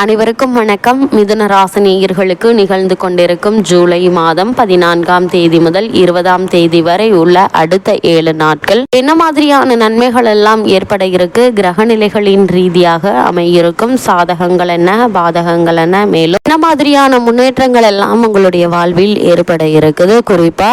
அனைவருக்கும் வணக்கம். மிதுன ராசினியர்களுக்கு நிகழ்ந்து கொண்டிருக்கும் ஜூலை மாதம் பதினான்காம் தேதி முதல் இருபதாம் தேதி வரை உள்ள அடுத்த ஏழு நாட்கள். என்ன மாதிரியான நன்மைகள் எல்லாம் ஏற்பட இருக்கு? கிரக நிலைகளின் ரீதியாக அமையிருக்கும் சாதகங்கள் என்ன? பாதகங்கள் என்ன? மேலும் என்ன மாதிரியான முன்னேற்றங்கள் எல்லாம் உங்களுடைய வாழ்வில் ஏற்பட இருக்குது? குறிப்பா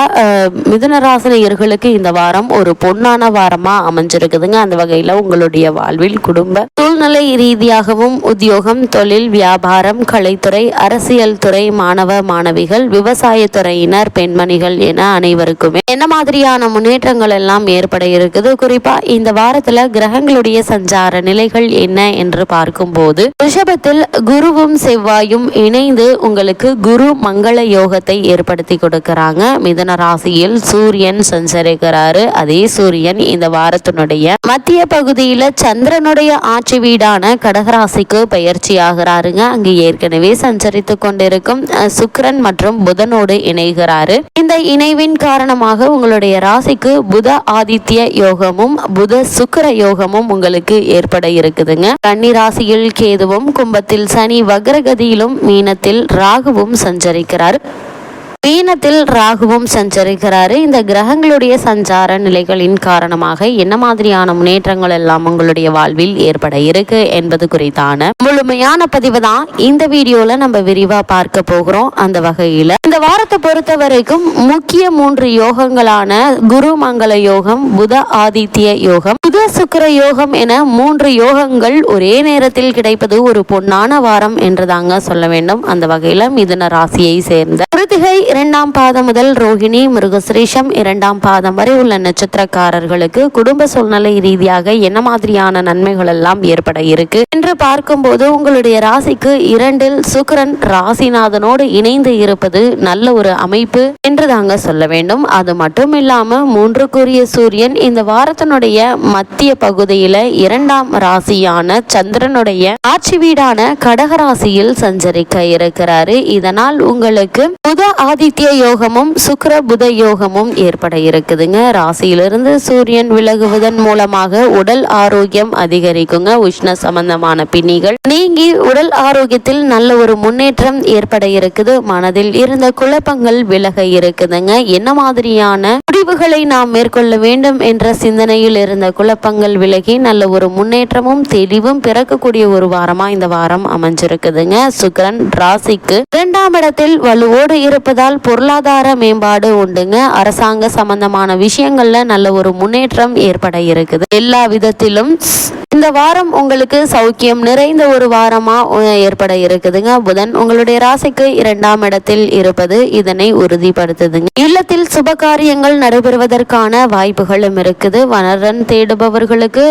மிதுன ராசினியர்களுக்கு இந்த வாரம் ஒரு பொன்னான வாரமா அமைஞ்சிருக்குதுங்க. அந்த வகையில உங்களுடைய வாழ்வில் குடும்ப சூழ்நிலை ரீதியாகவும் உத்தியோகம் தொழில் வியாபாரம் கலைத்துறை அரசியல் துறை மாணவ மாணவிகள் விவசாயத்துறையினர் பெண்மணிகள் என அனைவருக்குமே என்ன மாதிரியான முன்னேற்றங்கள் எல்லாம் ஏற்பட இருக்குது? குறிப்பா இந்த வாரத்துல கிரகங்களுடைய சஞ்சார நிலைகள் என்ன என்று பார்க்கும்போது ரிஷபத்தில் குருவும் செவ்வாயும் இணைந்து உங்களுக்கு குரு மங்கள யோகத்தை ஏற்படுத்தி கொடுக்கிறாங்க. மிதன ராசியில் சூரியன் சஞ்சரிக்கிறாரு. அதே சூரியன் இந்த வாரத்தினுடைய மத்திய பகுதியில சந்திரனுடைய ஆட்சி வீடான கடகராசிக்கு பயிற்சியாக ஆகிறாருங்க அங்கு ஏற்கனவே சஞ்சரித்து கொண்டிருக்கும் சுக்கரன் மற்றும் புதனோடு இணைகிறாரு. இந்த இணைவின் காரணமாக உங்களுடைய ராசிக்கு புத ஆதித்ய யோகமும் புத சுக்கர யோகமும் உங்களுக்கு ஏற்பட இருக்குதுங்க. கன்னி ராசியில் கேதுவும் கும்பத்தில் சனி வக்ரகதியிலும் மீனத்தில் ராகுவும் சஞ்சரிக்கிறார். மீனத்தில் ராகுவும் சஞ்சரிக்கிறாரு. இந்த கிரகங்களுடைய சஞ்சார நிலைகளின் காரணமாக என்ன மாதிரியான முன்னேற்றங்கள் எல்லாம் உங்களுடைய வாழ்வில் ஏற்பட இருக்கு என்பது குறித்தான முழுமையான பதிவு தான் இந்த வீடியோல நம்ம விரிவா பார்க்க போகிறோம். அந்த வகையில இந்த வாரத்தை பொறுத்த வரைக்கும் முக்கிய மூன்று யோகங்களான குரு மங்கள யோகம் புத ஆதித்ய யோகம் புத சுக்கிர யோகம் என மூன்று யோகங்கள் ஒரே நேரத்தில் கிடைப்பது ஒரு பொன்னான வாரம் என்றுதாங்க சொல்ல வேண்டும். அந்த வகையில மிதுன ராசியை சேர்ந்த கிருத்திகை இரண்டாம் பாதம் முதல் ரோகிணி மிருகசிரீஷம் இரண்டாம் பாதம் வரை உள்ள நட்சத்திரக்காரர்களுக்கு குடும்ப சூழ்நிலை ரீதியாக என்ன மாதிரியான நன்மைகள் எல்லாம் ஏற்பட இருக்கு? என்று பார்க்கும்போது உங்களுடைய ராசிக்கு இரண்டில் சுக்கரன் ராசிநாதனோடு இணைந்து இருப்பது நல்ல ஒரு அமைப்பு என்று தாங்க சொல்ல வேண்டும். அது மட்டும் இல்லாம மூன்றுக்குரிய சூரியன் இந்த வாரத்தினுடைய மத்திய பகுதியில இரண்டாம் ராசியான சந்திரனுடைய ஆட்சி வீடான கடக ராசியில் சஞ்சரிக்க இருக்கிறாரு. இதனால் உங்களுக்கு புத ஆதித்ய யோகமும் சுக்கர புத யோகமும் ஏற்பட இருக்குதுங்க. ராசியிலிருந்து சூரியன் விலகுவதன் மூலமாக உடல் ஆரோக்கியம் அதிகரிக்குங்க. உஷ்ண சம்பந்தமான பிணிகள் நீங்கி உடல் ஆரோக்கியத்தில் நல்ல ஒரு முன்னேற்றம் ஏற்பட இருக்குது. மனதில் இருந்த குழப்பங்கள் விலக இருக்குதுங்க. என்ன மாதிரியான முடிவுகளை நாம் மேற்கொள்ள வேண்டும் என்ற சிந்தனையில் இருந்த குழப்பங்கள் விலகி நல்ல ஒரு முன்னேற்றமும் தெளிவும் பிறக்கக்கூடிய ஒரு வாரமா இந்த வாரம் அமைஞ்சிருக்குதுங்க. சுக்கரன் ராசிக்கு இரண்டாம் இடத்தில் வலுவோடு இருப்பதால் பொருளாதார மேம்பாடு உண்டுங்க. அரசாங்க சம்பந்தமான விஷயங்கள்ல நல்ல ஒரு முன்னேற்றம் ஏற்பட இருக்குது. எல்லா விதத்திலும் இந்த வாரம் உங்களுக்கு சௌக்கியம் நிறைந்த ஒரு வாரமா ஏற்பட இருக்குதுங்க. புதன் உங்களுடைய ராசிக்கு இரண்டாம் இடத்தில் இருப்பது இதனை உறுதிப்படுத்துதுங்க. இல்லத்தில் சுப காரியங்கள் நடைபெறுவதற்கான வாய்ப்புகளும் இருக்குது. வரன் தேடுபவர்களுக்கு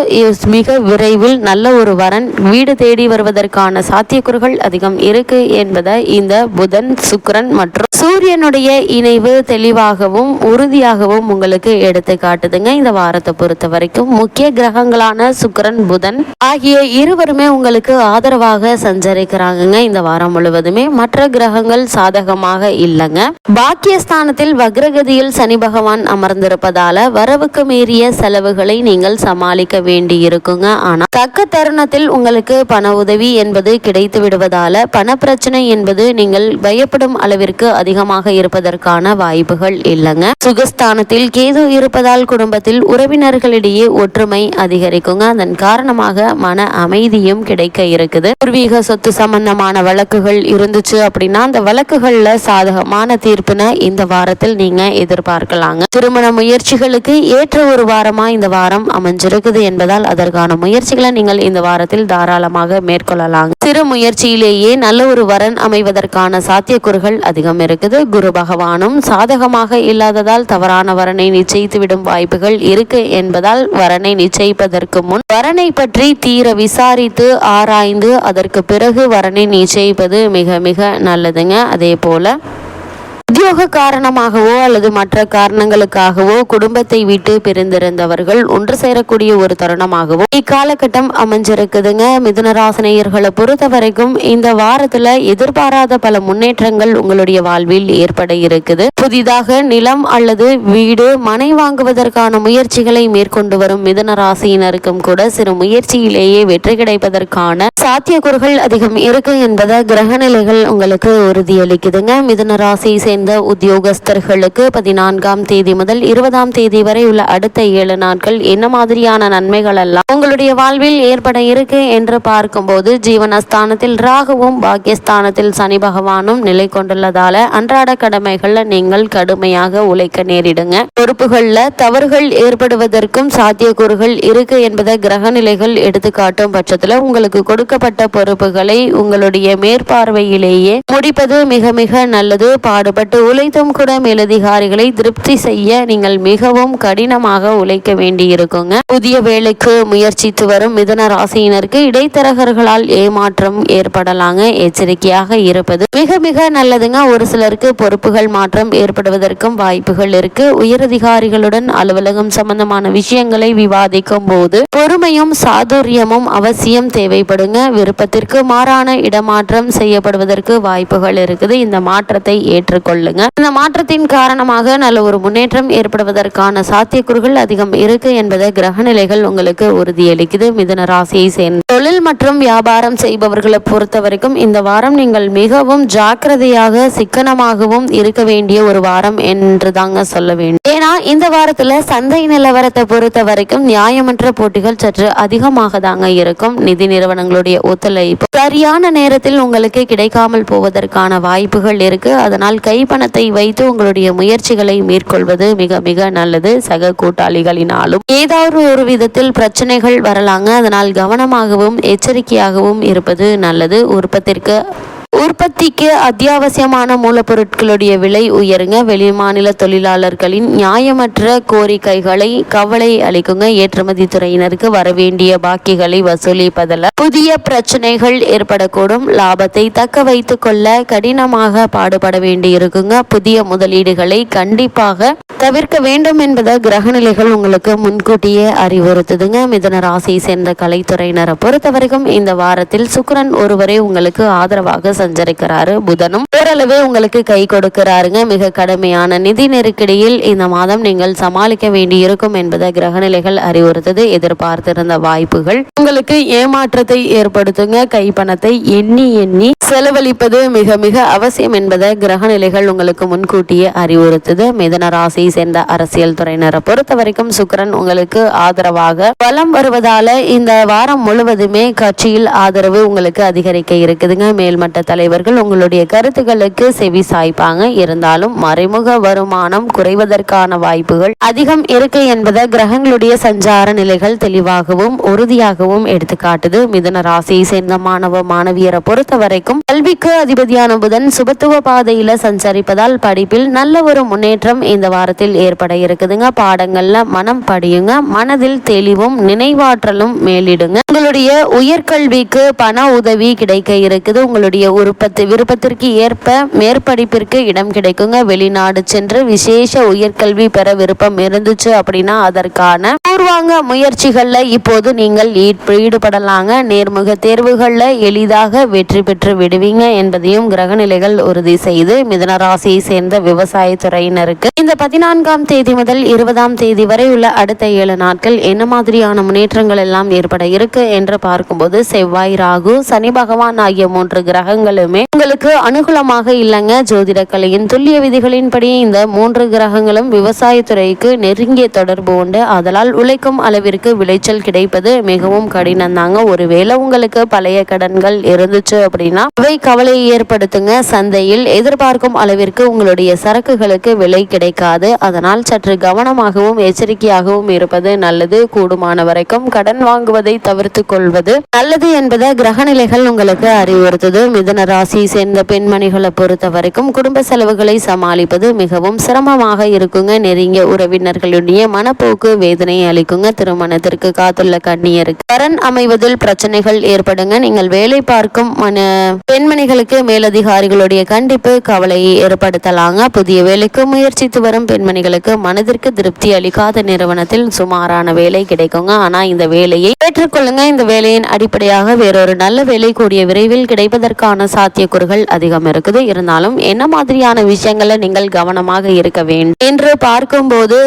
மிக விரைவில் நல்ல ஒரு வரன். வீடு தேடி வருவதற்கான சாத்தியக்கூறுகள் அதிகம் இருக்கு என்பதை இந்த புதன் சுக்கிரன் மற்றும் சூரியனுடைய இணைவு தெளிவாகவும் உறுதியாகவும் உங்களுக்கு எடுத்து காட்டுதுங்க. இந்த வாரத்தை பொறுத்த வரைக்கும் முக்கிய கிரகங்களான சுக்கிரன் புதன் ஆகிய இருவருமே உங்களுக்கு ஆதரவாக சஞ்சரிக்கிறாங்கங்க இந்த வாரம் முழுவதுமே. மற்ற கிரகங்கள் சாதகமாக இல்லைங்க. பாக்கியஸ்தானத்தில் வக்ரகதியில் சனி பகவான் அமர்ந்திருப்பதால வரவுக்கு மீறிய செலவுகளை நீங்கள் சமாளிக்க வேண்டி இருக்குங்க ஆனா தக்க தருணத்தில் உங்களுக்கு பண உதவி என்பது கிடைத்து விடுவதால பண பிரச்சனை என்பது நீங்கள் பயப்படும் அளவிற்கு அதிகமாக இருப்பதற்கான வாய்ப்புகள் இல்லைங்க. சுகஸ்தானத்தில் கேது இருப்பதால் குடும்பத்தில் உறவினர்களிடையே ஒற்றுமை அதிகரிக்குங்க. அதன் காரணமாக மன அமைதியும் கிடைக்க இருக்குது. பூர்வீக சொத்து சம்பந்தமான வழக்குகள் இருந்துச்சு அப்படின்னா அந்த வழக்குகள்ல சாதகமான தீர்ப்பினை இந்த வாரத்தில் நீங்க எதிர்பார்க்கலாங்க. திருமண முயற்சிகளுக்கு ஏற்ற ஒரு வாரமா இந்த வாரம் அமைஞ்சிருக்குது என்பதால் அதற்கான முயற்சிகளை நீங்கள் இந்த வாரத்தில் தாராளமாக மேற்கொள்ளலாம் சிறு முயற்சியிலேயே நல்ல ஒரு வரன் அமைவதற்கான சாத்தியக்கூறுகள் அதிகம் இருக்குது. குரு பகவானும் சாதகமாக இல்லாததால் தவறான வரனை நிச்சயித்துவிடும் வாய்ப்புகள் இருக்கு என்பதால் வரனை நிச்சயிப்பதற்கு முன் வரனை பற்றி தீர விசாரித்து ஆராய்ந்து அதற்கு பிறகு வரனை நிச்சயிப்பது மிக மிக நல்லதுங்க. அதே போல உத்தியோக காரணமாகவோ அல்லது மற்ற காரணங்களுக்காகவோ குடும்பத்தை விட்டு பிரிந்திருந்தவர்கள் ஒன்று சேரக்கூடிய ஒரு தருணமாகவோ இக்காலகட்டம் அமைஞ்சிருக்குதுங்க. மிதுனராசனையர்களை பொறுத்த வரைக்கும் இந்த வாரத்துல எதிர்பாராத பல முன்னேற்றங்கள் உங்களுடைய வாழ்வில் ஏற்பட இருக்குது. புதிதாக நிலம் அல்லது வீடு மனை வாங்குவதற்கான முயற்சிகளை மேற்கொண்டு வரும் மிதுன ராசியினருக்கும் கூட சிறு முயற்சியிலேயே வெற்றி கிடைப்பதற்கான சாத்தியக்கூறுகள் அதிகம் இருக்கு என்பதை கிரகநிலைகள் உங்களுக்கு உறுதியளிக்குதுங்க. மிதுன ராசியை சேர்ந்த உத்தியோகஸ்தர்களுக்கு பதினான்காம் தேதி முதல் இருபதாம் தேதி வரை உள்ள அடுத்த ஏழு நாட்கள் என்ன மாதிரியான நன்மைகள் எல்லாம் உங்களுடைய வாழ்வில் ஏற்பட இருக்கு என்று பார்க்கும்போது ஜீவனஸ்தானத்தில் ராகுவும் பாக்கியஸ்தானத்தில் சனி பகவானும் நிலை கொண்டுள்ளதால அன்றாட கடமைகள்ல நீங்கள் கடுமையாக உழைக்க நேரிடுங்க. பொறுப்புகள்ல தவறுகள் ஏற்படுவதற்கும் சாத்தியக்கூறுகள் இருக்கு என்பதை கிரகநிலைகள் எடுத்துக்காட்டும் பட்சத்துல உங்களுக்கு கொடுக்கப்பட்ட பொறுப்புகளை உங்களுடைய மேற்பார்வையிலேயே முடிப்பது மிக மிக நல்லது பாடுபட்டு உழைத்தும் கூட மேலதிகாரிகளை திருப்தி செய்ய நீங்கள் மிகவும் கடினமாக உழைக்க வேண்டியிருக்குங்க. புதிய வேலைக்கு முயற்சித்து வரும் மிதன ராசியினருக்கு இடைத்தரகர்களால் ஏமாற்றம் ஏற்படலாங்க. எச்சரிக்கையாக இருப்பது மிக மிக நல்லதுங்க. ஒரு சிலருக்கு பொறுப்புகள் மாற்றம் ஏற்படுவதற்கும் வாய்ப்புகள் இருக்கு. உயரதிகாரிகளுடன் அலுவலகம் சம்பந்தமான விஷயங்களை விவாதிக்கும் போது பொறுமையும் சாதுரியமும் அவசியம் தேவைப்படுங்க. விருப்பத்திற்கு மாறான இடமாற்றம் செய்யப்படுவதற்கு வாய்ப்புகள் இருக்குது. இந்த மாற்றத்தை கொள்ளுங்க. இந்த மாற்றத்தின் காரணமாக நல்ல ஒரு முன்னேற்றம் ஏற்படுவதற்கான சாத்தியக்கூறுகள் அதிகம் இருக்கு என்பதை கிரகநிலைகள் உங்களுக்கு உறுதியளிக்குது. மிதன ராசியை சேர்ந்த தொழில் மற்றும் வியாபாரம் செய்பவர்களை பொறுத்த வரைக்கும் இந்த வாரம் நீங்கள் மிகவும் ஜாக்கிரதையாக சிக்கனமாகவும் இருக்க வேண்டிய ஒரு வாரம் என்று தாங்க சொல்ல வேண்டும். ஏன்னா இந்த வாரத்துல சந்தை நிலவரத்தை பொறுத்த வரைக்கும் நியாயமற்ற போட்டிகள் சற்று அதிகமாக தாங்க இருக்கும். நிதி நிறுவனங்களுடைய ஒத்துழைப்பு சரியான நேரத்தில் உங்களுக்கு கிடைக்காமல் போவதற்கான வாய்ப்புகள் இருக்கு. அதனால் கை கைப்பணத்தை வைத்து உங்களுடைய முயற்சிகளை மேற்கொள்வது மிக மிக நல்லது. சக கூட்டாளிகளினாலும் ஏதாவது ஒரு விதத்தில் பிரச்சனைகள் வரலாங்க. அதனால் கவனமாகவும் எச்சரிக்கையாகவும் இருப்பது நல்லது. உற்பத்திற்கு உற்பத்திக்கு அத்தியாவசியமான மூலப்பொருட்களுடைய விலை உயருங்க. வெளிமாநில தொழிலாளர்களின் நியாயமற்ற கோரிக்கைகளை கவலை அளிக்குங்க. ஏற்றுமதி துறையினருக்கு வரவேண்டிய பாக்கிகளை வசூலிப்பதில் புதிய பிரச்சனைகள் ஏற்படக்கூடும். லாபத்தை தக்க வைத்து கொள்ள கடினமாக பாடுபட வேண்டியிருக்குங்க. புதிய முதலீடுகளை கண்டிப்பாக தவிர்க்க வேண்டும் என்பதை கிரகநிலைகள் உங்களுக்கு முன்கூட்டியே அறிவுறுத்துதுங்க. மிதன ராசியை சேர்ந்த கலைத்துறையினரை பொறுத்தவரைக்கும் இந்த வாரத்தில் சுக்கரன் ஒருவரே உங்களுக்கு ஆதரவாக சஞ்சரிக்கிறாரு புதனும். ஓரளவு உங்களுக்கு கை கொடுக்கிறாருங்க. மிக கடுமையான நிதி நெருக்கடியில் இந்த மாதம் நீங்கள் சமாளிக்க வேண்டியிருக்கும் என்பதை கிரகநிலைகள் அறிவுறுத்தது எதிர்பார்த்திருந்த வாய்ப்புகள். உங்களுக்கு ஏமாற்றத்தை ஏற்படுத்துங்க. கைப்பணத்தை எண்ணி எண்ணி செலவழிப்பது மிக மிக அவசியம் என்பதை கிரகநிலைகள் உங்களுக்கு முன்கூட்டியே அறிவுறுத்தது. மிதன ராசியை சேர்ந்த அரசியல் துறையினரை பொறுத்த வரைக்கும் சுக்கரன் உங்களுக்கு ஆதரவாக பலம் வருவதால இந்த வாரம் முழுவதுமே கட்சியில் ஆதரவு உங்களுக்கு அதிகரிக்க இருக்குதுங்க. மேல்மட்ட தலைவர்கள் உங்களுடைய கருத்துக்களுக்கு செவி சாய்ப்பாங்க. இருந்தாலும் மறைமுக வருமானம் குறைவதற்கான வாய்ப்புகள் அதிகம் இருக்கு என்பதை கிரகங்களுடைய சஞ்சார நிலைகள் தெளிவாகவும் உறுதியாகவும் எடுத்துக்காட்டுது. மிதன ராசியை சேர்ந்த மாணவ மாணவியரை பொறுத்த வரைக்கும் கல்விக்கு அதிபதியான புதன் சுபத்துவ பாதையில சஞ்சரிப்பதால் படிப்பில் நல்ல ஒரு முன்னேற்றம் இந்த வாரத்தில் ஏற்பட இருக்குதுங்க. பாடங்கள்ல மனம் படியுங்க. மனதில் தெளிவும் நினைவாற்றலும் மேலிடுங்க. உங்களுடைய உயர்கல்விக்கு பண உதவி கிடைக்க இருக்குது. உங்களுடைய விருப்பத்து விருப்பத்திற்கு ஏற்ப மேற்படிப்பிற்கு இடம் கிடைக்குங்க. வெளிநாடு சென்று விசேஷ உயர்கல்வி பெற விருப்பம் இருந்துச்சு அப்படின்னா அதற்கான பூர்வாங்க முயற்சிகளில் இப்போது நீங்கள் ஈட்- ஈடுபடலாங்க. நேர்முக தேர்வுகளில் எளிதாக வெற்றி பெற்று விடுவீங்க என்பதையும் கிரகநிலைகள் உறுதி செய்து மிதன ராசியை சேர்ந்த விவசாயத்துறையினருக்கு இந்த பதினான்காம் தேதி முதல் இருபதாம் தேதி வரை உள்ள அடுத்த ஏழு நாட்கள் என்ன மாதிரியான முன்னேற்றங்கள் எல்லாம் ஏற்பட இருக்கு என்று பார்க்கும்போது செவ்வாய் ராகு சனி பகவான் ஆகிய மூன்று கிரகங்கள் கிரகங்களுமே உங்களுக்கு அனுகூலமாக இல்லைங்க. ஜோதிட கலையின் துல்லிய விதிகளின்படி இந்த மூன்று கிரகங்களும் விவசாயத்துறைக்கு நெருங்கிய தொடர்பு உண்டு. அதனால் உழைக்கும் அளவிற்கு விளைச்சல் கிடைப்பது மிகவும் கடினம் தாங்க ஒருவேளை உங்களுக்கு பழைய கடன்கள் இருந்துச்சு அப்படின்னா இவை கவலையை ஏற்படுத்துங்க. சந்தையில் எதிர்பார்க்கும் அளவிற்கு உங்களுடைய சரக்குகளுக்கு விலை கிடைக்காது. அதனால் சற்று கவனமாகவும் எச்சரிக்கையாகவும் இருப்பது நல்லது. கூடுமான வரைக்கும் கடன் வாங்குவதை தவிர்த்து கொள்வது நல்லது என்பதை கிரகநிலைகள் உங்களுக்கு அறிவுறுத்துது. மிதன மிதுன ராசியை சேர்ந்த பெண்மணிகளை பொறுத்த வரைக்கும் குடும்ப செலவுகளை சமாளிப்பது மிகவும் சிரமமாக இருக்குங்க. நெருங்கிய உறவினர்களுடைய மனப்போக்கு வேதனை அளிக்குங்க. திருமணத்திற்கு காத்துள்ள கண்ணியருக்கு கரண் அமைவதில் பிரச்சனைகள் ஏற்படுங்க. நீங்கள் வேலை பார்க்கும் மன பெண்மணிகளுக்கு மேலதிகாரிகளுடைய கண்டிப்பு கவலையை ஏற்படுத்தலாங்க. புதிய வேலைக்கு முயற்சித்து வரும் பெண்மணிகளுக்கு மனதிற்கு திருப்தி அளிக்காத நிறுவனத்தில் சுமாரான வேலை கிடைக்குங்க. ஆனா இந்த வேலையை ஏற்றுக்கொள்ளுங்க. இந்த வேலையின் அடிப்படையாக வேறொரு நல்ல வேலை கூடிய விரைவில் கிடைப்பதற்கான சாத்தியக்கூறுகள் அதிகம் இருக்குது. இருந்தாலும் என்ன மாதிரியான விஷயங்களை நீங்கள் கவனமாக இருக்க வேண்டும்? என்று பார்க்கும்போது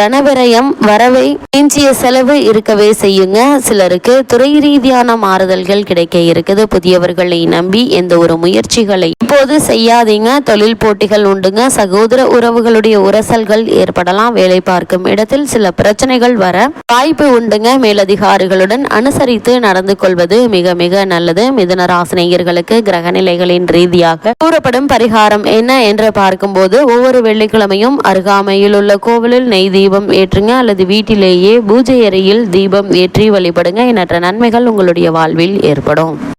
தனவிரயம் வரவை மிஞ்சிய செலவு இருக்கவே செய்யுங்க. சிலருக்கு துறை ரீதியான மாறுதல்கள் கிடைக்க இருக்குது. புதியவர்களை நம்பி எந்த ஒரு முயற்சிகளை இப்போது செய்யாதீங்க. தொழில் போட்டிகள் உண்டுங்க. சகோதர உறவுகளுடைய உரசல்கள் ஏற்படலாம். வேலை பார்க்கும் இடத்தில் சில பிரச்சனைகள் வர வாய்ப்பு உண்டுங்க. மேலதிகாரிகளுடன் அனுசரித்து நடந்து கொள்வது மிக மிக நல்லது. மிதுன ராசினியர்களுக்கு கிரக நிலைகளின் ரீதியாக கூறப்படும் பரிகாரம் என்ன என்று பார்க்கும்போது ஒவ்வொரு வெள்ளிக்கிழமையும் அருகாமையில் உள்ள கோவிலில் நெய் தீபம் ஏற்றுங்க அல்லது வீட்டிலேயே பூஜை அறையில் தீபம் ஏற்றி வழிபடுங்க. எண்ணற்ற நன்மைகள் உங்களுடைய வாழ்வில் ஏற்படும்.